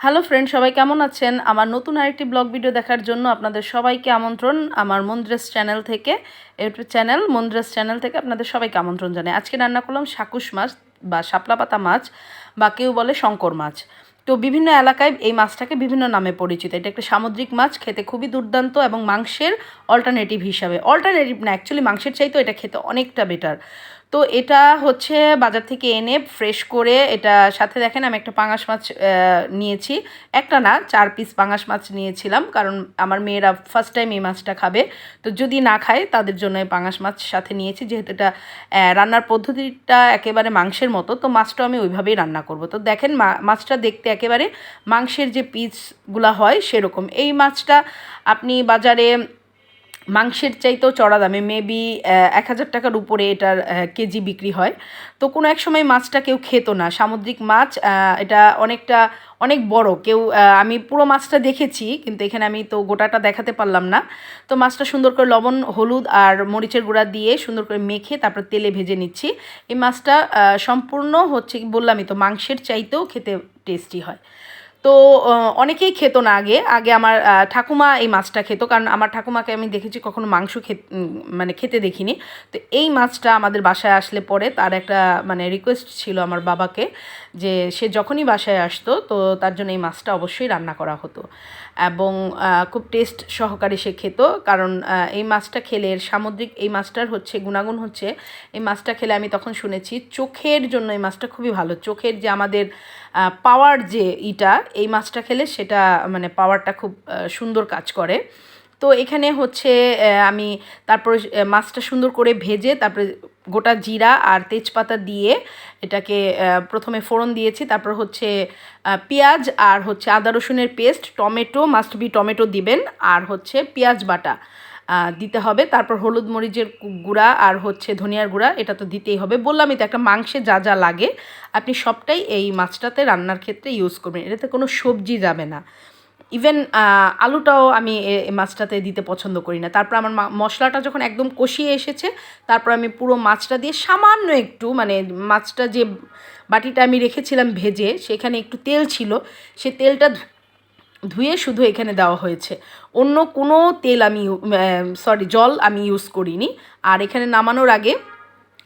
Hello friend সবাই কেমন আছেন? আমার নতুন আরেকটি ব্লগ ভিডিও দেখার জন্য আপনাদের সবাইকে আমন্ত্রণ আমার মন্দ্রেস চ্যানেল থেকে। ইউটিউব চ্যানেল মন্দ্রেস চ্যানেল থেকে আপনাদের সবাইকে আমন্ত্রণ জানাই। আজকে রান্না করলাম শাকুশ মাছ বা শাপলা পাতা মাছ বা কেউ বলে শঙ্কর মাছ। তো বিভিন্ন এলাকায় এই মাছটাকে বিভিন্ন নামে পরিচিত। এটা একটা সামুদ্রিক মাছ, খেতে খুবই দুর্দান্ত এবং মাংসের অল্টারনেটিভ হিসাবে। অল্টারনেটিভ না অ্যাকচুয়ালি মাংসের চাইতেও এটা খেতে অনেকটা বেটার তো এটা হচ্ছে বাজার থেকে এনে ফ্রেশ করে এটা সাথে দেখেন আমি একটা পাঙাশ মাছ নিয়েছি। একটা না, চার পিস পাঙাশ মাছ নিয়েছিলাম, কারণ আমার মেয়েরা ফার্স্ট টাইম এই মাছটা খাবে। তো যদি না খায়, তাদের জন্য এই পাঙাশ মাছ সাথে নিয়েছি, যেহেতু এটা রান্নার পদ্ধতিটা একেবারে মাংসের মতো, তো মাছটা আমি ওইভাবেই রান্না করব। তো দেখেন মাছটা দেখতে একেবারে মাংসের যে পিসগুলা হয় সেরকম। এই মাছটা আপনি বাজারে মাংসের চাইতেও চড়া দামে মেবি এক হাজার টাকার উপরে এটার কেজি বিক্রি হয়। তো কোনো এক সময় মাছটা কেউ খেত না। সামুদ্রিক মাছ এটা অনেকটা, অনেক বড়। কেউ আমি পুরো মাছটা দেখেছি, কিন্তু এখানে আমি তো গোটাটা দেখাতে পারলাম না। তো মাছটা সুন্দর করে লবণ, হলুদ আর মরিচের গুঁড়া দিয়ে সুন্দর করে মেখে তারপর তেলে ভেজে নিচ্ছি। এই মাছটা সম্পূর্ণ হচ্ছে বললামই তো, মাংসের চাইতেও খেতে টেস্টি হয়। তো অনেকেই খেত না আগে। আগে আমার ঠাকুমা এই মাছটা খেত, কারণ আমার ঠাকুমাকে আমি দেখেছি কখনো মাংস খেত মানে খেতে দেখিনি। তো এই মাছটা আমাদের বাসায় আসলে পরে তার একটা মানে রিকোয়েস্ট ছিল আমার বাবাকে যে সে যখনই বাসায় আসতো, তো তার জন্য এই মাছটা অবশ্যই রান্না করা হতো। এবং খুব টেস্ট সহকারে সে খেত, কারণ এই মাছটা খেলে সামুদ্রিক, এই মাছটার হচ্ছে, গুণাগুণ হচ্ছে, এই মাছটা খেলে আমি তখন শুনেছি, চোখের জন্য এই মাছটা খুবই ভালো। চোখের যে আমাদের পাওয়ার যে ইটা, এই মাছটা খেলে সেটা মানে পাওয়ারটা খুব সুন্দর কাজ করে। তো এখানে হচ্ছে আমি তারপরে মাছটা সুন্দর করে ভেজে তারপরে গোটা জিরা আর তেজপাতা দিয়ে এটাকে প্রথমে ফোড়ন দিয়েছি। তারপর হচ্ছে পেঁয়াজ আর হচ্ছে আদা রসুনের paste, tomato must be tomato দিবেন। আর হচ্ছে পেঁয়াজ বাটা। দিতে হবে। তারপর হলুদ মরিচের গুঁড়া আর হচ্ছে ধনিয়ার গুঁড়া, এটা তো দিতেই হবে। বললামই তো, একটা মাংসে যা যা লাগে, আপনি সবটাই এই মাছটাতে রান্নার ক্ষেত্রে ইউজ করবেন। এটাতে কোনো সবজি যাবে না। ইভেন আলুটাও আমি মাছটাতে দিতে পছন্দ করি না। তারপর আমার মশলাটা যখন একদম কষিয়ে এসেছে, তারপর আমি পুরো মাছটা দিয়ে সামান্য একটু মানে মাছটা যে বাটিটা আমি রেখেছিলাম ভেজে, সেখানে একটু তেল ছিল, সে তেলটা ধুয়ে শুধু এখানে দেওয়া হয়েছে। অন্য কোনো তেল আমি সরি জল আমি ইউজ করিনি। আর এখানে নামানোর আগে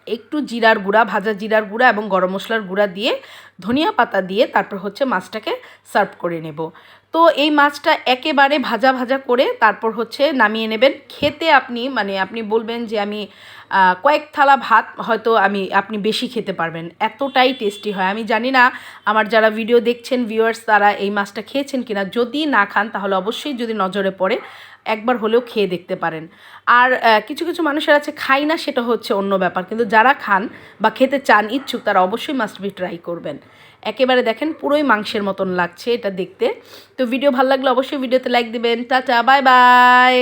একটু জিরার গুঁড়া, ভাজা জিরার গুঁড়া এবং গরম মশলার গুঁড়া দিয়ে ধনিয়া পাতা দিয়ে তারপর হচ্ছে মাছটাকে সার্ভ করে নেব। তো এই মাছটা একেবারে ভাজা ভাজা করে তারপর হচ্ছে নামিয়ে নেবেন। খেতে আপনি মানে আপনি বলবেন যে আমি কয়েক থালা ভাত হয়তো আমি, আপনি বেশি খেতে পারবেন। এতটাই টেস্টি হয়। আমি জানি না, আমার যারা ভিডিও দেখছেন ভিউয়ার্স তারা এই মাছটা খেয়েছেন কিনা। যদি না খান, তাহলে অবশ্যই যদি নজরে পড়ে, একবার হলেও খেয়ে দেখতে পারেন। আর কিছু কিছু মানুষের আছে খাই না, সেটা হচ্ছে অন্য ব্যাপার। কিন্তু যারা খান বা খেতে চান ইচ্ছুক, তারা অবশ্যই মাস্ট বি ট্রাই করবেন। একেবারে দেখেন পুরোই মাংসের মতন লাগছে এটা দেখতে। তো ভিডিও ভালো লাগলে অবশ্যই ভিডিওতে লাইক দেবেন। Tata bye bye